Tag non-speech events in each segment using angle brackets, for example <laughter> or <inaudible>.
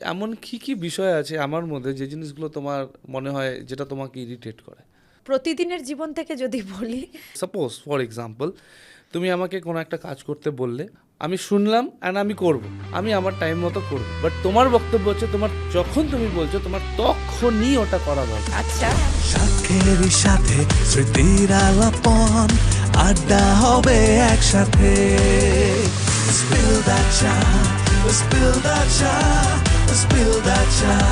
এমন কি, কি বিষয় আছে আমার মধ্যে যে জিনিসগুলো তোমার মনে হয় যেটা তোমাকে ইরিটেট করে? প্রতিদিনের জীবন থেকে যদি বলি সাপোজ ফর এক্সাম্পল তুমি আমাকে কোনো একটা কাজ করতে বললে, আমি শুনলাম অ্যান্ড আমি করব। আমি আমার টাইম মতো করব। বাট তোমার বক্তব্য হচ্ছে তোমার যখন তুমি বলছো তোমার তখনই ওটা করা দরকার। আচ্ছা সাথের সাথে স্মৃতির আলাপন আড্ডা হবে একসাথে Spill that chai, spill that spill that chai.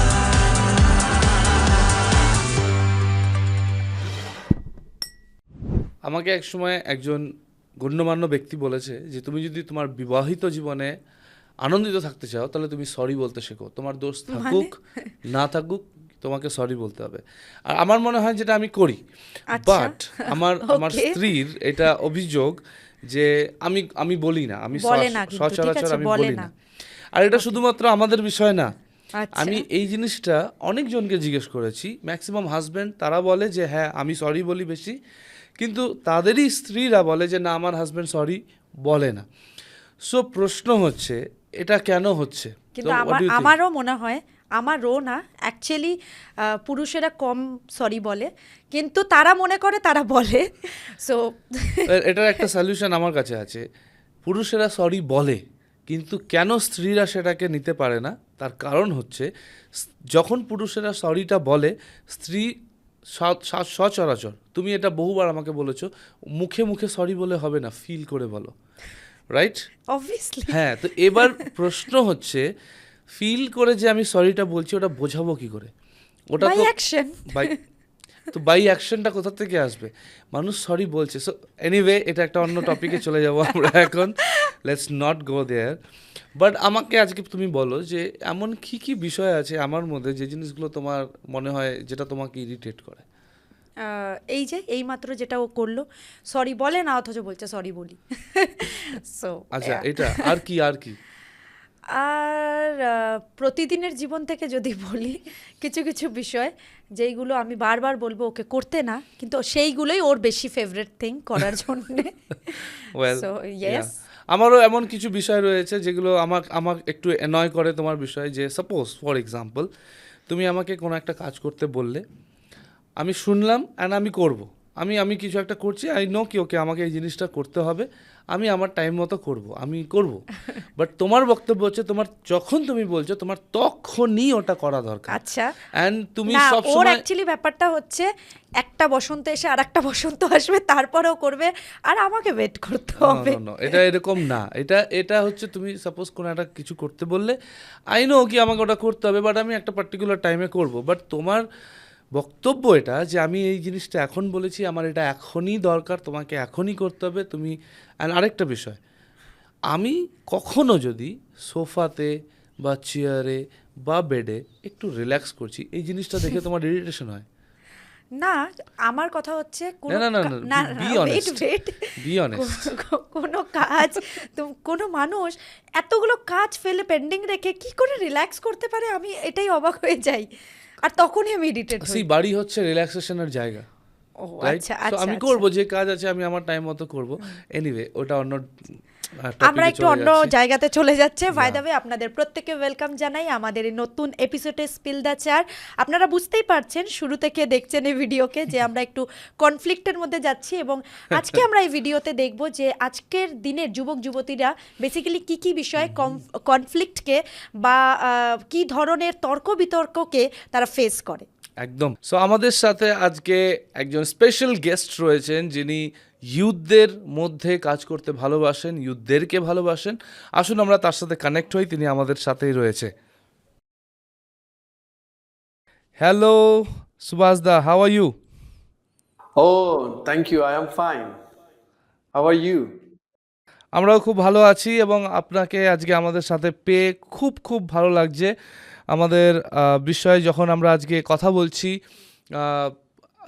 আমাকে একসময় একজন গণ্যমান্য ব্যক্তি বলেছে যে তুমি যদি তোমার বিবাহিত জীবনে আনন্দিত থাকতে চাও তাহলে তুমি সরি বলতে শেখো। তোমার দোষ থাকুক না থাকুক তোমাকে সরি বলতে হবে। আর আমার মনে হয় যেটা আমি করি। আচ্ছা। বাট আমার আমার স্ত্রীর এটা অভিযোগ যে আমি আমি বলি না। আমি সচরাচর আমি বলি না। আর এটা শুধুমাত্র আমাদের বিষয় না। আচ্ছা। আমি এই জিনিসটা অনেকজনকে জিজ্ঞেস করেছি। ম্যাক্সিমাম হাজব্যান্ড তারা বলে যে হ্যাঁ আমি সরি বলি বেশি। কিন্তু তাদেরই স্ত্রীরা বলে যে না আমার হাজব্যান্ড সরি বলে না। সো প্রশ্ন হচ্ছে এটা কেন হচ্ছে? কিন্তু? আমারও মনে হয় আমারও না অ্যাকচুয়ালি পুরুষেরা কম সরি বলে কিন্তু তারা মনে করে তারা বলে। সো এটার একটা সলিউশন আমার কাছে আছে। পুরুষেরা সরি বলে। কিন্তু কেন স্ত্রীরা সেটাকে নিতে পারে না? তার কারণ হচ্ছে যখন পুরুষেরা সরিটা বলে স্ত্রী সচরাচর তুমি এটা বহুবার আমাকে বলেছ মুখে মুখে সরি বলে হবে না ফিল করে বলো রাইট অবভিয়াসলি হ্যাঁ তো এবার প্রশ্ন হচ্ছে ফিল করে যে আমি সরিটা বলছি ওটা বোঝাবো কি করে? ওটা বাই তো অ্যাকশন বাই তো বাই অ্যাকশনটা কোথা থেকে আসবে? মানুষ সরি বলছে। সো এনিওয়ে এটা একটা অন্য টপিকে চলে যাব আমরা এখন। Let's not go there but আমাকে আজকে তুমি বলো যে এমন কি কি বিষয় আছে আমার মধ্যে যে জিনিসগুলো তোমার মনে হয় যেটা তোমাকে ইরিটেট করে? এই যে এইমাত্র যেটা ও করল সরি বলে না অথচ বলছে সরি বলি। <laughs> সো আচ্ছা এটা আর কি আর কি? আর প্রতিদিনের জীবন থেকে যদি বলি কিছু কিছু বিষয় যেইগুলো আমি বারবার বলব ওকে করতে না কিন্তু সেইগুলোই ওর বেশি ফেভারিট থিং করার জন্য। সো ইয়েস আমারও এমন কিছু বিষয় রয়েছে যেগুলো আমার আমার একটু এনয় করে তোমার বিষয় যে সাপোজ ফর এক্সাম্পল তুমি আমাকে কোনো একটা কাজ করতে বললে আমি শুনলাম অ্যান্ড আমি করব। আমি আমি কিছু একটা করছি আই নো কি ওকে আমাকে এই জিনিসটা করতে হবে আমি আমার টাইম মতো করব আমি করব। বাট <laughs> তোমার বক্তব্য হচ্ছে তোমার যখন তুমি বলছো তোমার তখনই ওটা করা দরকার। আচ্ছা। অ্যান্ড তুমি সব ওর অ্যাকচুয়ালি ব্যাপারটা হচ্ছে একটা বসন্ত এসে আর একটা বসন্ত আসবে তারপরেও করবে আর আমাকে ওয়েট করতে হবে। এটা এরকম না। এটা এটা হচ্ছে তুমি সাপোজ কোনো একটা কিছু করতে বললে আই নো কি আমাকে ওটা করতে হবে বাট আমি একটা পার্টিকুলার টাইমে করব। বাট তোমার বক্তব্য এটা যে আমি এই জিনিসটা এখন বলেছি আমার এটা এখনই দরকার তোমাকে এখনই করতে হবে। তুমি আর আরেকটা বিষয় আমি কখনো যদি সোফাতে বা চেয়ারে বা বেডে একটু রিল্যাক্স করছি এই জিনিসটা দেখে তোমার ইরিটেশন হয়? না আমার কথা হচ্ছে কোনো না, <laughs> কোনো কাজ কোনো মানুষ এতগুলো কাজ ফেলে পেন্ডিং রেখে কি করে রিল্যাক্স করতে পারে? আমি এটাই অবাক হয়ে যাই। আর তখনই আমি ইরিটেট হই। সেই বাড়ি হচ্ছে রিল্যাক্সেশনের জায়গা ও আচ্ছা আচ্ছা আমি করব করব যে কাজ আছে আমি আমার টাইম মতো করব। এনিওয়ে ওটা অন্য আমরা একটু অন্য জায়গাতে চলে যাচ্ছে। বাই দ্য আপনাদের প্রত্যেককে ওয়েলকাম জানাই আমাদের এই নতুন এপিসোডে স্পিল দ্য চার আপনারা বুঝতেই পারছেন শুরু থেকে দেখছেন এই ভিডিওকে যে আমরা একটু কনফ্লিক্টের মধ্যে যাচ্ছি এবং আজকে আমরা এই ভিডিওতে দেখব যে আজকের দিনের যুবক যুবতীরা বেসিক্যালি কি কি বিষয়ে কনফ্লিক্টকে বা কি ধরনের তর্ক বিতর্ককে তারা ফেস করে। একদম। সো আমাদের সাথে আজকে একজন স্পেশাল গেস্ট রয়েছেন যিনি ইউথদের মধ্যে কাজ করতে ভালোবাসেন ইউথদেরকে ভালোবাসেন। আসুন আমরা তার সাথে কানেক্ট হই তিনি আমাদের সাথেই রয়েছে। Hello Subhash da how are you oh thank you I am fine How are you আমরাও খুব ভালো আছি এবং আপনাকে আজকে আমাদের সাথে পেয়ে খুব খুব ভালো লাগছে। আমাদের বিষয়ে যখন আমরা আজকে কথা বলছি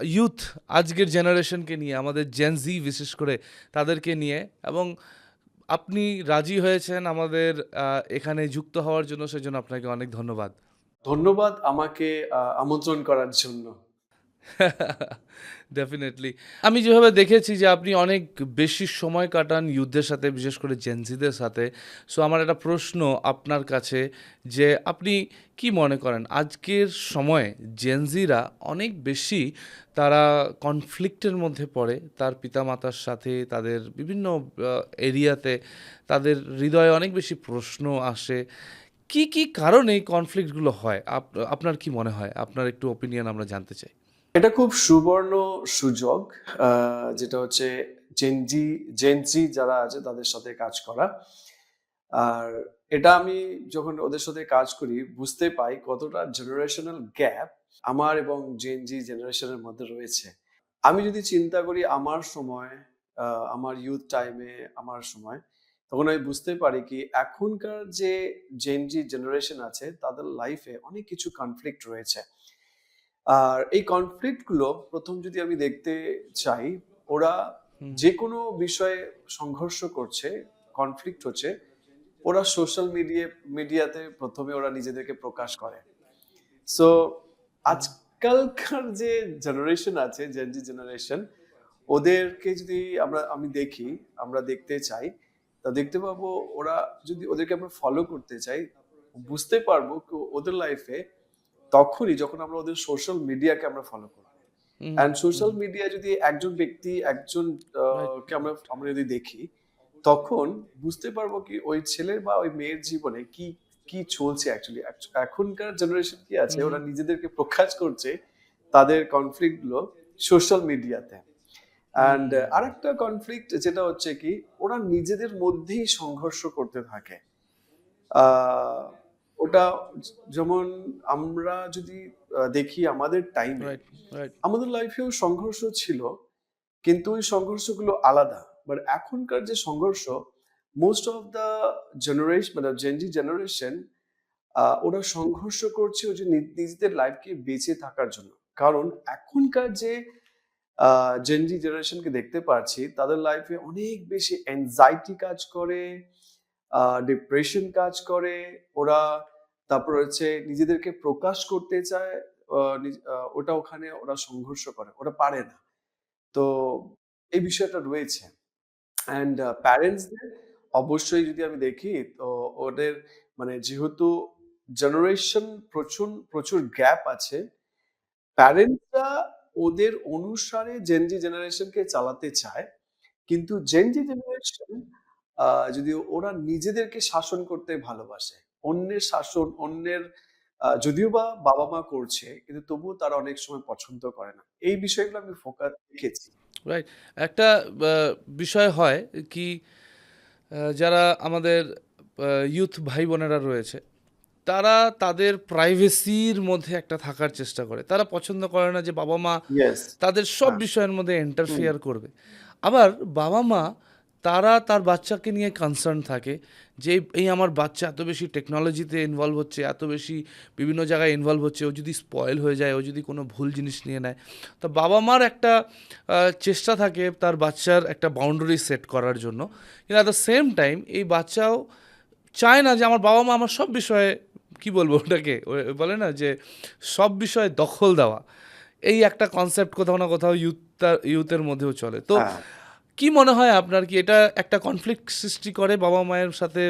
ইউথ আজকের জেনারেশনকে নিয়ে, আমাদের জেনজি বিশেষ করে তাদেরকে নিয়ে, এবং আপনি রাজি হয়েছেন আমাদের এখানে যুক্ত হওয়ার জন্য, সেজন্য আপনাকে অনেক ধন্যবাদ। ধন্যবাদ আমাকে আমন্ত্রণ করার জন্য। ডেফিনেটলি আমি যেভাবে দেখেছি যে আপনি অনেক বেশি সময় কাটান ইউথদের সাথে, বিশেষ করে জেনজিদের সাথে সো আমার একটা প্রশ্ন আপনার কাছে যে আপনি কি মনে করেন? আজকের সময়ে জেনজিরা অনেক বেশি তারা কনফ্লিক্টের মধ্যে পড়ে, তার পিতামাতার সাথে, তাদের বিভিন্ন এরিয়াতে তাদের হৃদয়ে অনেক বেশি প্রশ্ন আসে। কি কি কারণে এই কনফ্লিক্টগুলো হয়? আপ- আপনার কি মনে হয়? আপনার একটু ওপিনিয়ন আমরা জানতে চাই। এটা খুব সুবর্ণ সুযোগ যেটা হচ্ছে জেনজি জেনজি যারা আছে তাদের সাথে কাজ করা। আর এটা আমি যখন ওদের সাথে কাজ করি, বুঝতে পাই কতটা জেনারেশনাল গ্যাপ আমার এবং জেনজি জেনারেশনের মধ্যে রয়েছে। আমি যদি চিন্তা করি আমার সময় আমার ইউথ টাইমে আমার সময়, তখন আমি বুঝতে পারি কি এখনকার যে জেনজি জেনারেশন আছে, তাদের লাইফে অনেক কিছু কনফ্লিক্ট রয়েছে। আর এই কনফ্লিক্টগুলো প্রথম যদি আমি দেখতে চাই ওরা যে কোনো বিষয়ে সংঘর্ষ করছে কনফ্লিক্ট হচ্ছে ওরা সোশ্যাল মিডিয়া মিডিয়াতে প্রথমে ওরা নিজেদেরকে প্রকাশ করে। সো আজকালকার যে জেনারেশন আছে জেনজি জেনারেশন ওদেরকে যদি আমরা আমি দেখি আমরা দেখতে চাই তা দেখতে পাবো ওরা যদি ওদেরকে আমরা ফলো করতে চাই বুঝতে পারব ওদের লাইফে তখনই যখন আমরা ওদের সোশ্যাল মিডিয়াকে আমরা ফলো করব অ্যান্ড সোশ্যাল মিডিয়া যদি একজন ব্যক্তি একজন কে আমরা আমরা যদি দেখি তখন বুঝতে পারব কি ওই ছেলের বা ওই মেয়ের জীবনে কি কি চলছে অ্যাকচুয়ালি এখনকার জেনারেশন কি আছে ওরা নিজেদেরকে প্রকাশ করছে তাদের কনফ্লিক্টগুলো সোশ্যাল মিডিয়াতে অ্যান্ড আরেকটা কনফ্লিক্ট যেটা হচ্ছে কি ওরা নিজেদের মধ্যেই সংঘর্ষ করতে থাকে। আহ, ওটা যেমন আমরা যদি দেখি আমাদের টাইমে আমাদের লাইফেও সংঘর্ষ ছিল কিন্তু ওই সংঘর্ষগুলো আলাদা। বাট এখনকার যে সংঘর্ষ মোস্ট অফ দ্য জেনারেশন মানে জেনজি জেনারেশন ওরা সংঘর্ষ করছে ওই যে নিজেদের লাইফকে বেঁচে থাকার জন্য। কারণ এখনকার যে জেনজি জেনারেশনকে দেখতে পাচ্ছি তাদের লাইফে অনেক বেশি অ্যাংজাইটি কাজ করে ডিপ্রেশন কাজ করে, ওরা তারপর হচ্ছে নিজেদেরকে প্রকাশ করতে চায় ওটা ওখানে ওরা সংঘর্ষ করে, ওরা পারে না। তো এই বিষয়টা রয়েছে। অ্যান্ড প্যারেন্টসদের অবশ্যই যদি আমি দেখি, তো ওদের মানে যেহেতু জেনারেশন প্রচুর প্রচুর গ্যাপ আছে প্যারেন্টসরা ওদের অনুসারে জেনজি জেনারেশনকে চালাতে চায়, কিন্তু জেনজি জেনারেশন যদি ওরা নিজেদেরকে শাসন করতে ভালোবাসে অন্যের শাসন অন্যের যদিও বা বাবা মা করছে কিন্তু তবুও তারা অনেক সময় পছন্দ করে না। এই বিষয়গুলো আমি ফোকাস দেখেছি রাইট একটা বিষয় হয় কি যারা আমাদের ইউথ ভাই বোনেরা রয়েছে তারা তাদের প্রাইভেসির মধ্যে একটা থাকার চেষ্টা করে। তারা পছন্দ করে না যে বাবা মা তাদের সব হ্যাঁ। বিষয়ের মধ্যে ইন্টারফিয়ার করবে। আবার বাবা মা তারা তার বাচ্চাকে নিয়ে কনসার্ন থাকে যে এই- আমার বাচ্চা এত বেশি টেকনোলজিতে ইনভলভ হচ্ছে, এত বেশি বিভিন্ন জায়গায় ইনভলভ হচ্ছে, ও যদি স্পয়েল হয়ে যায়, ও যদি কোনো ভুল জিনিস নিয়ে নেয়। তো বাবা মার একটা চেষ্টা থাকে তার বাচ্চার একটা বাউন্ডারি সেট করার জন্য। কিন্তু অ্যাট দ্য সেম টাইম এই বাচ্চাও চায় না যে আমার বাবা মা আমার সব বিষয়ে, কি বলব ওটাকে বলে না যে সব বিষয়ে দখল দেওয়া। এই একটা কনসেপ্ট কোথাও না কোথাও ইউথ ইউথের মধ্যেও চলে। তো হ্যাঁ। কি মনে হয় আপনার কি এটা একটা কনফ্লিক্ট সৃষ্টি করে বাবা মায়ের সাথে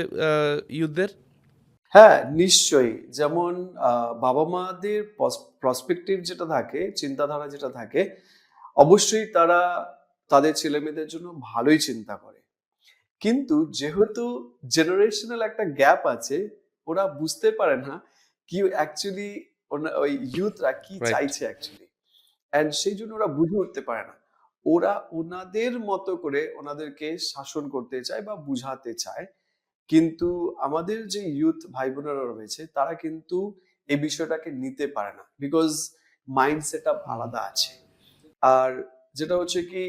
ইউথদের? হ্যাঁ নিশ্চয়ই। যেমন বাবা মাদের প্রসপেক্টিভ যেটা থাকে চিন্তাধারা যেটা থাকে অবশ্যই তারা তাদের ছেলে মেয়েদের জন্য ভালোই চিন্তা করে। কিন্তু যেহেতু জেনারেশনাল একটা গ্যাপ আছে ওরা বুঝতে পারে না কি অ্যাকচুয়ালি ওই ইউথরা কি চাইছে অ্যাকচুয়ালি অ্যান্ড সেই জন্য ওরা বুঝে উঠতে পারে না। ওরা ওনাদের মতো করে ওনাদেরকে শাসন করতে চায় বা বুঝাতে চায়। কিন্তু আমাদের যে ইউথ ভাই বোনেরা রয়েছে, তারা কিন্তু এই বিষয়টাকে নিতে পারে না বিকজ মাইন্ড সেট আলাদা আছে। আর যেটা হচ্ছে কি,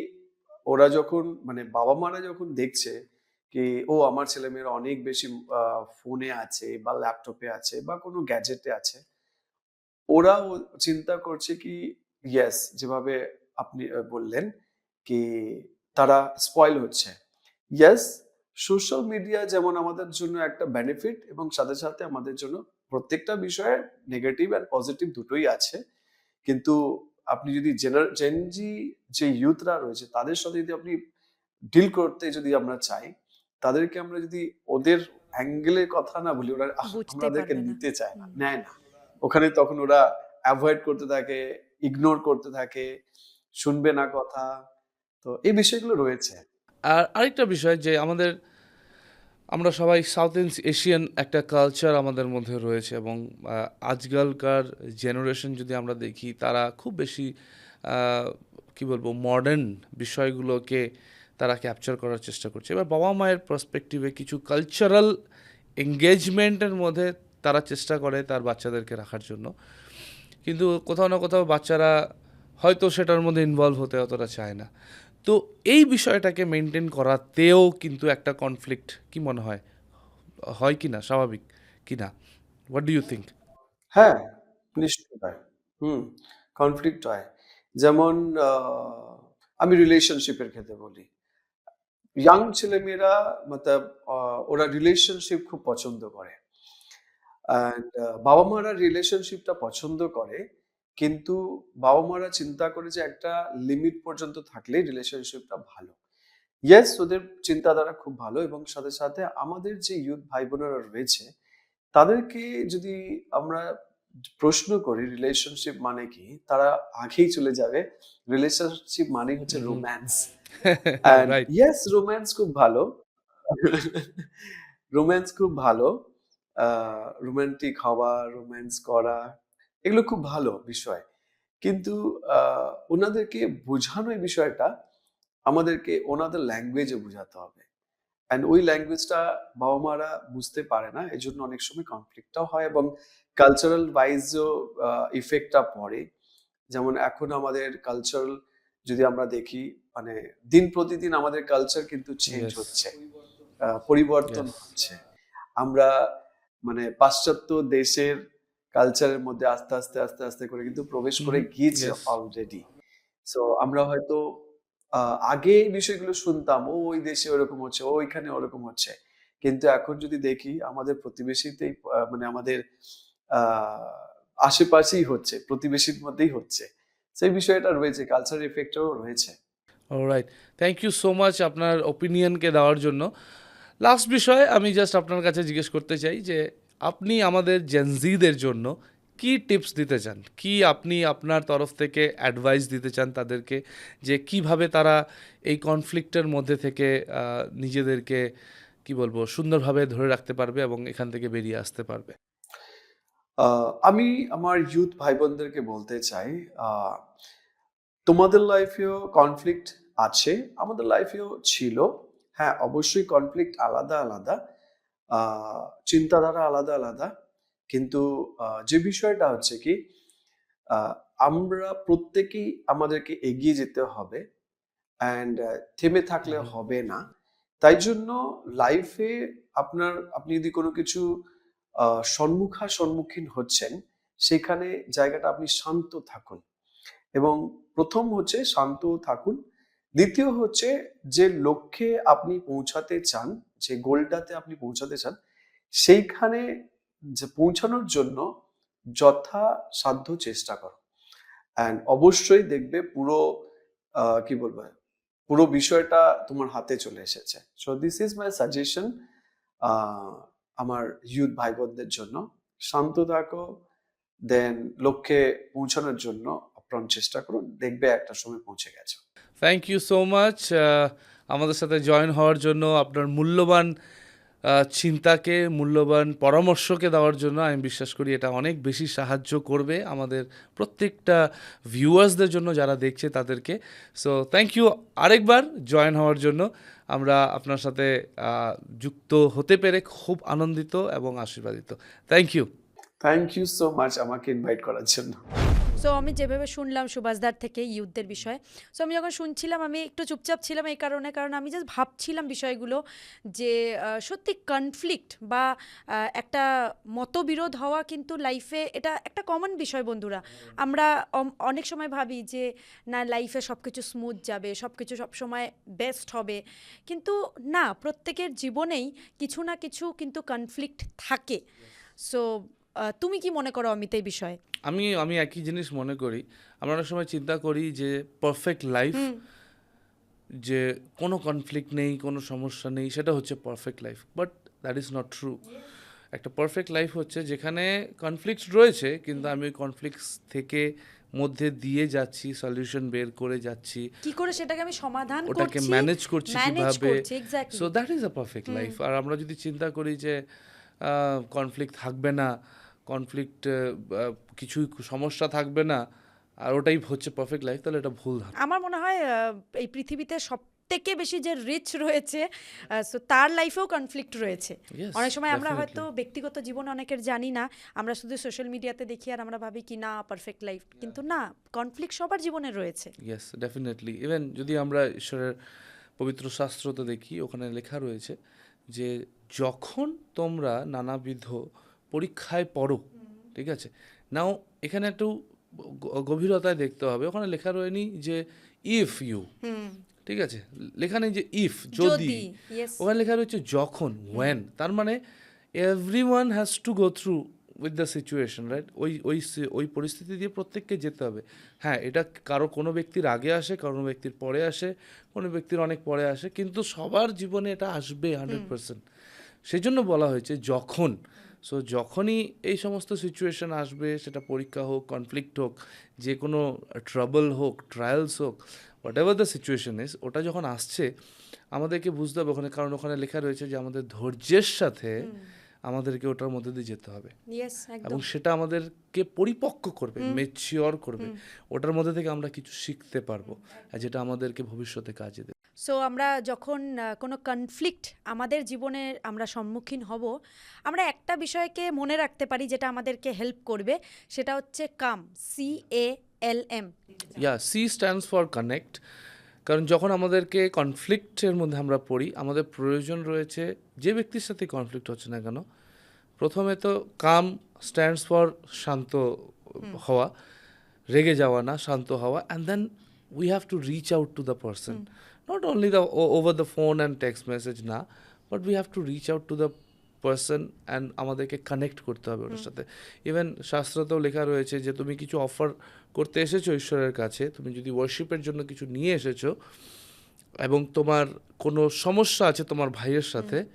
ওরা যখন মানে বাবা মারা যখন দেখছে কি, ও, আমার ছেলে মেয়েরা অনেক বেশি ফোনে আছে বা ল্যাপটপে আছে বা কোনো গ্যাজেটে আছে ওরা চিন্তা করছে কি ইয়েস যেভাবে আপনি বললেন কি তারা স্পয়েল হচ্ছে। ইয়েস সোশ্যাল মিডিয়া যেমন আমাদের জন্য একটা বেনিফিট এবং সাথে সাথে আমাদের জন্য প্রত্যেকটা বিষয়ে নেগেটিভ অ্যান্ড পজিটিভ দুটোই আছে। কিন্তু আপনি যদি জেনজি যে ইউথরা রয়েছে তাদের সাথে যদি আপনি ডিল করতে যদি আমরা চাই তাদেরকে আমরা যদি ওদের অ্যাঙ্গেলের কথা না বলি ওরা আমাদেরকে নিতে চায় না নেয় না। ওখানে তখন ওরা অ্যাভয়েড করতে থাকে ইগনোর করতে থাকে শুনবে না কথা তো এই বিষয়গুলো রয়েছে। আর আরেকটা বিষয় যে আমাদের, আমরা সবাই সাউথ এশিয়ান একটা কালচার আমাদের মধ্যে রয়েছে এবং আজকালকার জেনারেশন যদি আমরা দেখি, তারা খুব বেশি কি বলব মডার্ন বিষয়গুলোকে তারা ক্যাপচার করার চেষ্টা করছে। এবার বাবা মায়ের পার্সপেক্টিভে কিছু কালচারাল এঙ্গেজমেন্টের মধ্যে তারা চেষ্টা করে তার বাচ্চাদেরকে রাখার জন্য। কিন্তু কোথাও না কোথাও বাচ্চারা হয়তো সেটার মধ্যে ইনভলভ হতে অতটা চায় না। তো এই বিষয়টাকে মেনটেন করাতেও কিন্তু একটা কনফ্লিক্ট কি মনে হয়? হয় কি না? স্বাভাবিক কি না? হোয়াট ডু ইউ থিঙ্ক হ্যাঁ নিশ্চয় হয়। হুম কনফ্লিক্ট হয়। যেমন আমি রিলেশনশিপের ক্ষেত্রে বলি। ইয়াং ছেলেমেয়েরা মতলব ওরা রিলেশনশিপ খুব পছন্দ করে। বাবা মারা রিলেশনশিপটা পছন্দ করে কিন্তু বাবা মারা চিন্তা করে যে একটা লিমিট পর্যন্ত থাকলে রিলেশনশিপটা ভালো। ইয়েস ওদের চিন্তাধারা খুব ভালো এবং সাথে সাথে আমাদের যে ইউথ ভাই বোনেরা রয়েছে তাদেরকে যদি আমরা প্রশ্ন করি রিলেশনশিপ মানে কি তারা আগেই চলে যাবে। রিলেশনশিপ মানে হচ্ছে। রোম্যান্স ইয়েস রোম্যান্স খুব ভালো। রোম্যান্স খুব ভালো। রোমান্টিক হওয়া রোম্যান্স করা এগুলো খুব ভালো বিষয়। কিন্তু ওনাদেরকে বোঝানো এই বিষয়টা আমাদেরকে ওনাদের ল্যাঙ্গুয়েজে বোঝাতে হবে। অ্যান্ড ওই ল্যাঙ্গুয়েজটা বাবা মারা বুঝতে পারে না এই জন্য অনেক সময় কনফ্লিক্টটাও হয় এবং কালচারাল ওয়াইজও ইফেক্টটা পড়ে। যেমন এখন আমাদের কালচারাল যদি আমরা দেখি মানে দিন প্রতিদিন আমাদের কালচার কিন্তু চেঞ্জ হচ্ছে পরিবর্তন হচ্ছে। আমরা মানে পাশ্চাত্য দেশের কালচারের মধ্যে আস্তে আস্তে আস্তে আস্তে করে কিন্তু প্রবেশ করে. গিয়েছে অলরেডি সো আমরা হয়তো আগে এই বিষয়গুলো শুনতাম ও ওই দেশে ওরকম হচ্ছে ও ওইখানে ওরকম হচ্ছে। কিন্তু এখন যদি দেখি আমাদের প্রতিবেশীতেই মানে আমাদের আহ, আশেপাশেই হচ্ছে প্রতিবেশীর মধ্যেই হচ্ছে। সেই বিষয়টা রয়েছে কালচার এফেক্টও রয়েছে। Right thank you so much আপনার ওপিনিয়নকে দেওয়ার জন্য। লাস্ট বিষয়ে আমি জাস্ট আপনার কাছে জিজ্ঞেস করতে চাই যে আপনি আমাদের জেনজিদের জন্য কি টিপস দিতে চান? কি আপনি আপনার তরফ থেকে অ্যাডভাইস দিতে চান তাদেরকে যে কীভাবে তারা এই কনফ্লিক্টের মধ্যে থেকে নিজেদেরকে, কি বলব, সুন্দরভাবে ধরে রাখতে পারবে এবং এখান থেকে বেরিয়ে আসতে পারবে? আমি আমার ইউথ ভাই বোনদেরকে বলতে চাই তোমাদের লাইফেও কনফ্লিক্ট আছে, আমাদের লাইফেও ছিল। হ্যাঁ অবশ্যই কনফ্লিক্ট আলাদা আলাদা। চিন্তাধারা আলাদা আলাদা। কিন্তু যে বিষয়টা হচ্ছে কি আমরা প্রত্যেকেই আমাদেরকে এগিয়ে যেতে হবে অ্যান্ড থেমে থাকলে হবে না। তাই জন্য লাইফে আপনার আপনি যদি কোনো কিছু সম্মুখা সম্মুখীন হচ্ছেন সেখানে জায়গাটা আপনি শান্ত থাকুন। এবং প্রথম হচ্ছে শান্ত থাকুন। দ্বিতীয় হচ্ছে যে লক্ষ্যে আপনি পৌঁছাতে চান যে গোলটাতে আপনি পৌঁছাতে চান, সেইখানে যে পৌঁছানোর জন্য যথাসাধ্য চেষ্টা করো। অ্যান্ড অবশ্যই দেখবে পুরো কি বলব, পুরো বিষয়টা তোমার হাতে চলে এসেছে। So this is my suggestion আমার ইউথ ভাই বোনদের জন্য। শান্ত থাকো দেন লক্ষ্যে পৌঁছানোর জন্য আপ্রাণ চেষ্টা করুন। দেখবে একটা সময় পৌঁছে গেছো। থ্যাংক ইউ সো মাচ আমাদের সাথে জয়েন হওয়ার জন্য, আপনার মূল্যবান চিন্তাকে, মূল্যবান পরামর্শকে দেওয়ার জন্য আমি বিশ্বাস করি এটা অনেক বেশি সাহায্য করবে আমাদের প্রত্যেকটা ভিউয়ার্সদের জন্য যারা দেখছে তাদেরকে। সো থ্যাংক ইউ আরেকবার জয়েন হওয়ার জন্য। আমরা আপনার সাথে যুক্ত হতে পেরে খুব আনন্দিত এবং আশীর্বাদিত। Thank you thank you so much আমাকে ইনভাইট করার জন্য। সো আমি যেভাবে শুনলাম সুভাষদার থেকে ইউথদের বিষয়ে সো আমি যখন শুনছিলাম, আমি একটু চুপচাপ ছিলাম এই কারণে, কারণ আমি জাস্ট ভাবছিলাম বিষয়গুলো যে সত্যি কনফ্লিক্ট বা একটা মতবিরোধ হওয়া কিন্তু লাইফে এটা একটা কমন বিষয় বন্ধুরা। আমরা অনেক সময় ভাবি যে, না লাইফে সব কিছু স্মুথ যাবে সব কিছু সবসময় বেস্ট হবে। কিন্তু না, প্রত্যেকের জীবনেই কিছু না কিছু কিন্তু কনফ্লিক্ট থাকে। সো তুমি কি মনে করো অমিত এই বিষয়ে? আমি আমি একই জিনিস মনে করি। আমরা অনেক সময় চিন্তা করি যে পারফেক্ট লাইফ যে কোনো কনফ্লিক্ট নেই কোনো সমস্যা নেই সেটা হচ্ছে perfect life but that is not true একটা পারফেক্ট লাইফ হচ্ছে যেখানে কনফ্লিক্টস রয়েছে কিন্তু আমি ওই কনফ্লিক্টস থেকে মধ্যে দিয়ে যাচ্ছি সলিউশন বের করে যাচ্ছি। কি করে সেটাকে আমি সমাধান করছি? ওটাকে ম্যানেজ করছি কীভাবে so that is a perfect life আর আমরা যদি চিন্তা করি যে কনফ্লিক্ট থাকবে না কনফ্লিক্ট কিছুই সমস্যা থাকবে না আর ওটাই হচ্ছে পারফেক্ট লাইফ তাহলে এটা ভুল আমার মনে হয় এই পৃথিবীতে সব থেকে বেশি যে রিচ রয়েছে সো তার লাইফেও কনফ্লিক্ট রয়েছে। অনেক সময় আমরা হয়তো ব্যক্তিগত জীবন অনেকের জানি না আমরা শুধু সোশ্যাল মিডিয়াতে দেখি আর আমরা ভাবি কি না পারফেক্ট লাইফ কিন্তু না কনফ্লিক্ট সবার জীবনে রয়েছে। ইয়েস ডেফিনেটলি ইভেন যদি আমরা ঈশ্বরের পবিত্র শাস্ত্রতে দেখি ওখানে লেখা রয়েছে যে যখন তোমরা নানাবিধ পরীক্ষায় পড়ো ঠিক আছে? নাও এখানে একটু গভীরতায় দেখতে হবে। ওখানে লেখা রয়নি যে ইফ ইউ ঠিক আছে? লেখা নেই যে ইফ যদি। ওখানে লেখা রয়েছে যখন ওয়েন তার মানে everyone has to go through with the situation right ওই ওই ওই পরিস্থিতি দিয়ে প্রত্যেককে যেতে হবে। হ্যাঁ এটা কারও কোনো ব্যক্তির আগে আসে কোনো ব্যক্তির পরে আসে কোনো ব্যক্তির অনেক পরে আসে কিন্তু সবার জীবনে এটা আসবে হান্ড্রেড পার্সেন্ট সেই জন্য বলা হয়েছে যখন। সো যখনই এই সমস্ত সিচুয়েশন আসবে সেটা পরীক্ষা হোক কনফ্লিক্ট হোক যে কোনো ট্রাবল হোক ট্রায়ালস হোক whatever the situation is ওটা যখন আসছে আমাদেরকে বুঝতে হবে ওখানে কারণ ওখানে লেখা রয়েছে যে আমাদের ধৈর্যের সাথে আমাদেরকে ওটার মধ্যে দিয়ে যেতে হবে। এবং সেটা আমাদেরকে পরিপক্ক করবে মেচিওর করবে। ওটার মধ্যে থেকে আমরা কিছু শিখতে পারব আর যেটা আমাদেরকে ভবিষ্যতে কাজে দেবে। সো আমরা যখন কোনো কনফ্লিক্ট আমাদের জীবনে আমরা সম্মুখীন হব আমরা একটা বিষয়কে মনে রাখতে পারি যেটা আমাদেরকে হেল্প করবে সেটা হচ্ছে calm C A L M yeah C stands for connect কারণ যখন আমাদেরকে কনফ্লিক্টের মধ্যে আমরা পড়ি আমাদের প্রয়োজন রয়েছে যে ব্যক্তির সাথে কনফ্লিক্ট হচ্ছে না কেন প্রথমে তো কাম স্ট্যান্ডস ফর শান্ত হওয়া রেগে যাওয়া না শান্ত হওয়া and then we have to reach out to the person not only the over the phone and text message না but we have to reach out to the person and আমাদেরকে connect করতে হবে ওটার সাথে। ইভেন শাস্ত্রতেও লেখা রয়েছে যে তুমি কিছু অফার করতে এসেছ ঈশ্বরের কাছে তুমি যদি ওয়ার্শিপের জন্য কিছু নিয়ে এসেছ এবং তোমার কোনো সমস্যা আছে তোমার ভাইয়ের সাথে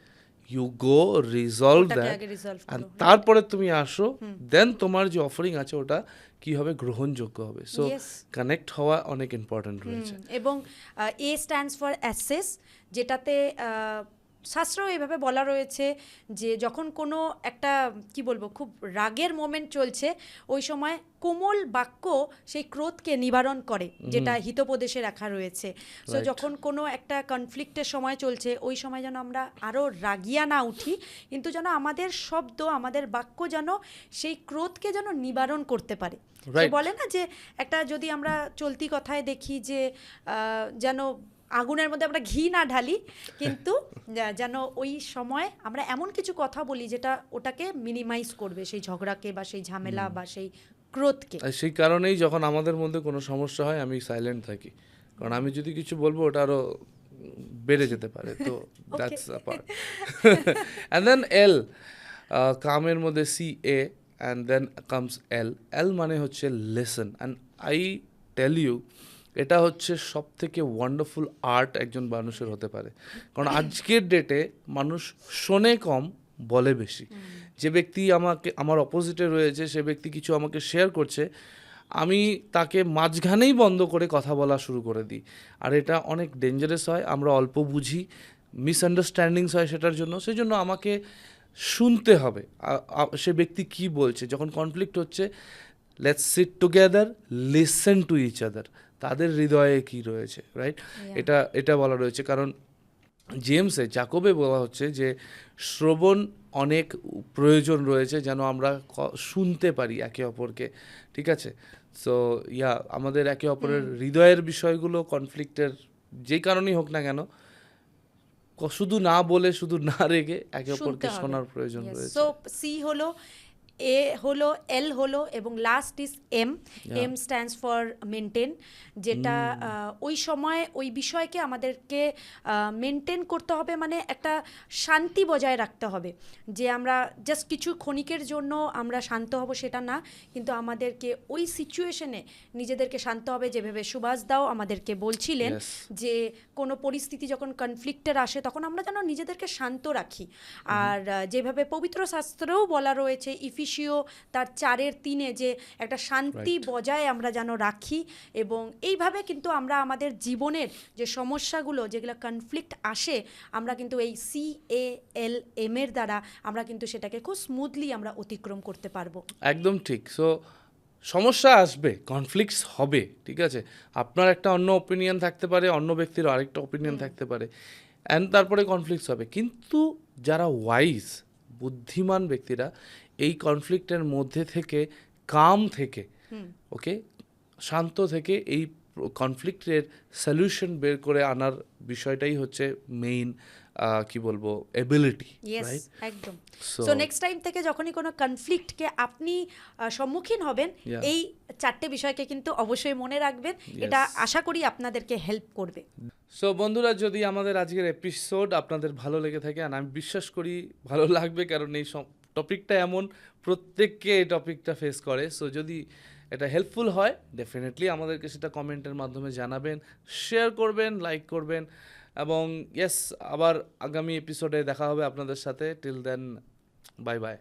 you go resolve that and তারপরে তুমি আসো দেন তোমার যে অফারিং আছে ওটা কি হবে? গ্রহণযোগ্য হবে। সো কানেক্ট হওয়া অনেক ইম্পর্টেন্ট রয়েছে। এবং এ স্ট্যান্ডস ফর অ্যাসেস যেটাতে শাস্ত্রেও এইভাবে বলা রয়েছে যে যখন কোনো একটা কি বলব খুব রাগের মোমেন্ট চলছে ওই সময় কোমল বাক্য সেই ক্রোধকে নিবারণ করে যেটা হিতোপদেশে রাখা রয়েছে। সো যখন কোনো একটা কনফ্লিক্টের সময় চলছে ওই সময় যেন আমরা আরও রাগিয়া না উঠি কিন্তু যেন আমাদের শব্দ আমাদের বাক্য যেন সেই ক্রোধকে যেন নিবারণ করতে পারে। বলে না যে একটা যদি আমরা চলতি কথায় দেখি যে যেন আগুনের মধ্যে আমরা ঘি না ঢালি কিন্তু <laughs> যেন ওই সময় আমরা এমন কিছু কথা বলি যেটা ওটাকে মিনিমাইজ করবে সেই ঝগড়াকে বা সেই ঝামেলা বা সেই ক্রোধকে। সেই কারণেই যখন আমাদের মধ্যে কোনো সমস্যা হয় আমি সাইলেন্ট থাকি। কারণ আমি যদি কিছু বলব ওটা আরও বেড়ে যেতে পারে তো that's part and then L কামের মধ্যে C A and then comes L L মানে হচ্ছে lesson and I tell you এটা হচ্ছে সব থেকে ওয়ান্ডারফুল আর্ট একজন মানুষের হতে পারে। কারণ আজকের ডেটে মানুষ শোনে কম বলে বেশি। যে ব্যক্তি আমাকে আমার অপোজিটে রয়েছে সে ব্যক্তি কিছু আমাকে শেয়ার করছে আমি তাকে মাঝখানেই বন্ধ করে কথা বলা শুরু করে দিই। আর এটা অনেক ডেঞ্জারাস হয় আমরা অল্প বুঝি মিসআন্ডারস্ট্যান্ডিংস হয় সেটার জন্য। সেই জন্য আমাকে শুনতে হবে সে ব্যক্তি কি বলছে। যখন কনফ্লিক্ট হচ্ছে let's sit together listen to each other তাদের হৃদয়ে কি রয়েছে রাইট এটা এটা বলা রয়েছে। কারণ জেমসে জাকবে বলা হচ্ছে যে শ্রবণ অনেক প্রয়োজন রয়েছে যেন আমরা শুনতে পারি একে অপরকে ঠিক আছে? সো ইয়া আমাদের একে অপরের হৃদয়ের বিষয়গুলো কনফ্লিক্টের যে কারণেই হোক না কেন শুধু না বলে শুধু না রেগে একে অপরকে শোনার প্রয়োজন রয়েছে। সো সি হলো এ হলো এল হলো এবং last is M M stands for maintain যেটা ওই সময় ওই বিষয়কে আমাদেরকে মেনটেন করতে হবে মানে একটা শান্তি বজায় রাখতে হবে। যে আমরা জাস্ট কিছু ক্ষণিকের জন্য আমরা শান্ত হব সেটা না কিন্তু আমাদেরকে ওই সিচুয়েশনে নিজেদেরকে শান্ত হবে যেভাবে সুভাষ দাও আমাদেরকে বলছিলেন যে কোনো পরিস্থিতি যখন কনফ্লিক্টের আসে তখন আমরা যেন নিজেদেরকে শান্ত রাখি। আর যেভাবে পবিত্র শাস্ত্রেও বলা রয়েছে ইফিসিও তার চারের তিনে যে একটা শান্তি বজায় আমরা যেন রাখি এবং এইভাবে কিন্তু আমরা আমাদের জীবনের যে সমস্যাগুলো যেগুলো কনফ্লিক্ট আসে আমরা কিন্তু এই সি এ এল এম এর দ্বারা আমরা কিন্তু সেটাকে খুব স্মুথলি আমরা অতিক্রম করতে পারব। একদম ঠিক। সো সমস্যা আসবে কনফ্লিক্টস হবে ঠিক আছে? আপনার একটা অন্য ওপিনিয়ন থাকতে পারে অন্য ব্যক্তির আরেকটা ওপিনিয়ন থাকতে পারে অ্যান্ড তারপরে কনফ্লিক্টস হবে। কিন্তু যারা ওয়াইজ বুদ্ধিমান ব্যক্তিরা এই কনফ্লিক্টের মধ্যে থেকে কাম থেকে ওকে শান্ত থেকে এই কনফ্লিক্টের সলিউশন বের করে আনার বিষয়টাই হচ্ছে মেইন কি বলব এবিলিটি একদম। সো নেক্সট টাইম থেকে যখনই কোনো কনফ্লিক্টকে আপনি সম্মুখীন হবেন এই চারটে বিষয়কে কিন্তু অবশ্যই মনে রাখবেন। এটা আশা করি আপনাদেরকে হেল্প করবে। সো বন্ধুরা যদি আমাদের আজকের এপিসোড আপনাদের ভালো লেগে থাকে আর আমি বিশ্বাস করি ভালো লাগবে কারণ এই টপিকটা এমন প্রত্যেককে এই টপিকটা ফেস করে সো যদি এটা হেল্পফুল হয় ডেফিনেটলি আমাদেরকে সেটা কমেন্টের মাধ্যমে জানাবেন শেয়ার করবেন লাইক করবেন, এবং ইয়েস আবার আগামী এপিসোডে দেখা হবে আপনাদের সাথে। Till then bye bye